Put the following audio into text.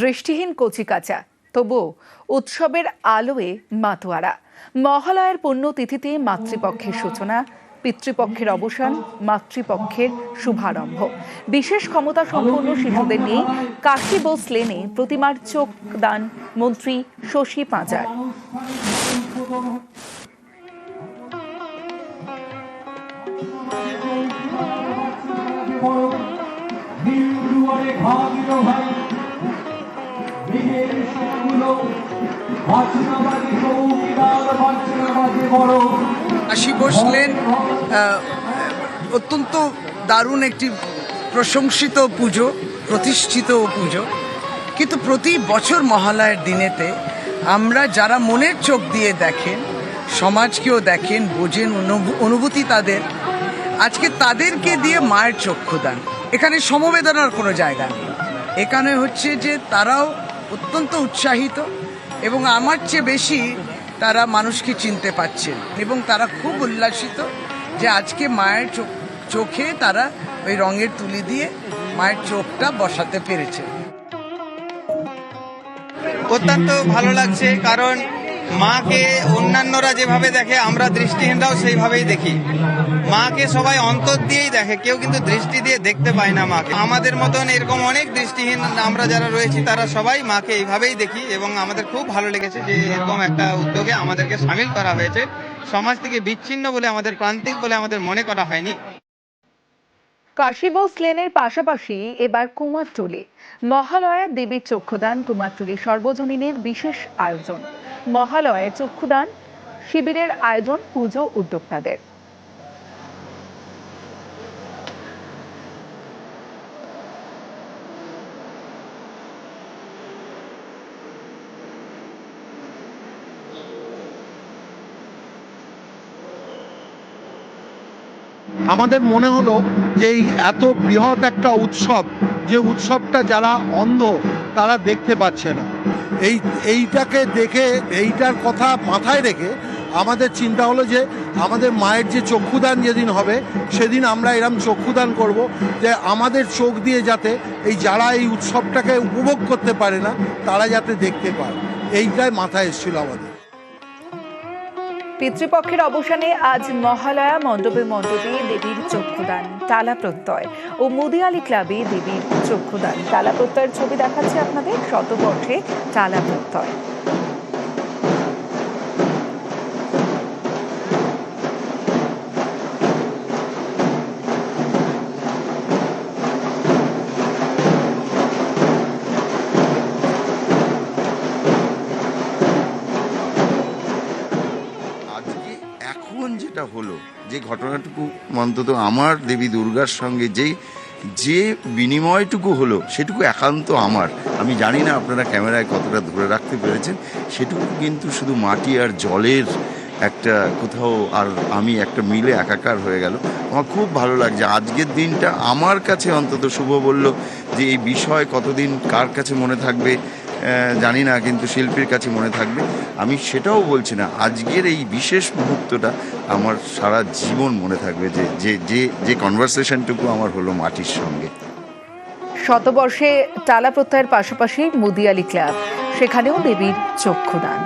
দৃষ্টিহীন কচিকাচা তবুও উৎসবের আলোয়ে মাতোয়ারা। মহালয়ার পুণ্যতিথিতে মাতৃপক্ষের সূচনা, পিতৃপক্ষের অবসান, মাতৃপক্ষের শুভারম্ভ। বিশেষ ক্ষমতা সম্পন্ন শিশুদের নিয়ে কাশী বোস লেনে প্রতিমার চোখ দান মন্ত্রী শশী পাঁজার। আশি বসলেন অত্যন্ত দারুণ একটি প্রশংসিত পুজো, প্রতিষ্ঠিত পুজো। কিন্তু প্রতি বছর মহালয়ের দিনেতে আমরা যারা মনের চোখ দিয়ে দেখেন, সমাজকেও দেখেন, বোঝেন, অনুভূ- অনুভূতি তাদের, আজকে তাদেরকে দিয়ে মায়ের চক্ষু চক্ষুদান এখানে সমবেদনার কোনো জায়গা নেই। এখানে হচ্ছে যে তারাও অত্যন্ত উৎসাহিত এবং আমার চেয়ে বেশি তারা মানুষকে চিনতে পারছেন এবং তারা খুব উল্লাসিত যে আজকে মায়ের চোখ চোখে তারা ওই রঙের তুলি দিয়ে মায়ের চোখটা বসাতে পেরেছে। অত্যন্ত ভালো লাগছে কারণ মাকে অন্যান্যরা যেভাবে দেখে, আমরা দৃষ্টিহীনরাও সেইভাবেই দেখি। মাকে সবাই অন্তর দিয়েই দেখে, কেউ কিন্তু দৃষ্টি দিয়ে দেখতে পায় না মাকে। আমাদের মতন এরকম অনেক দৃষ্টিহীন আমরা যারা রয়েছি, তারা সবাই মাকে এইভাবেই দেখি এবং আমাদের খুব ভালো লেগেছে যে এরকম একটা উদ্যোগে আমাদেরকে সামিল করা হয়েছে। সমাজ থেকে বিচ্ছিন্ন বলে, আমাদের প্রান্তিক বলে আমাদের মনে করা হয়নি। কাশীবোস লেনের পাশাপাশি এবার কুমারটুলি। মহালয়া দেবীর চক্ষুদান কুমারটুলি সর্বজনীনের বিশেষ আয়োজন। মহালয়ার চক্ষুদান শিবিরের আয়োজন পুজো উদ্যোক্তাদের। আমাদের মনে হলো যে এই এত বৃহৎ একটা উৎসব, যে উৎসবটা যারা অন্ধ, তারা দেখতে পাচ্ছে না। এই, এইটাকে দেখে, এইটার কথা মাথায় রেখে আমাদের চিন্তা হলো যে আমাদের মায়ের যে চক্ষুদান যেদিন হবে, সেদিন আমরা এরম চক্ষুদান করব যে আমাদের চোখ দিয়ে যাতে এই যারা এই উৎসবটাকে উপভোগ করতে পারে না, তারা যাতে দেখতে পায়। এইটাই মাথায় এসেছিল আমাদের। পিতৃপক্ষের অবসানে আজ মহালয়া মণ্ডপে মণ্ডপে দেবীর চক্ষুদান টালা প্রত্যয় ও মুদিয়ালি ক্লাবে দেবীর চক্ষুদান। টালা প্রত্যয়ের ছবি দেখাচ্ছে আপনাদের শতপথে টালা প্রত্যয়। যেটা হলো, যে ঘটনাটুকু অন্তত আমার দেবী দুর্গার সঙ্গে যে যে বিনিময়টুকু হলো, সেটুকু একান্ত আমার। আমি জানি না আপনারা ক্যামেরায় কতটা ধরে রাখতে পেরেছেন, সেটুকু কিন্তু শুধু মাটি আর জলের একটা কোথাও আর আমি একটা মিলে একাকার হয়ে গেল। আমার খুব ভালো লাগছে, আজকের দিনটা আমার কাছে অন্তত শুভ বলল যে এই বিষয় কতদিন কার কাছে মনে থাকবে জানি না, কিন্তু শিল্পীর কাছে মনে থাকবে। আমি সেটাও বলছি না, আজকের এই বিশেষ মুহূর্তটা আমার সারা জীবন মনে থাকবে যে যে যে যে কনভারসেশনটুকু আমার হলো মাটির সঙ্গে। শতবর্ষে টালা প্রত্যয়ের পাশাপাশি মুদিয়ালি ক্লাব, সেখানেও দেবীর চক্ষুদান।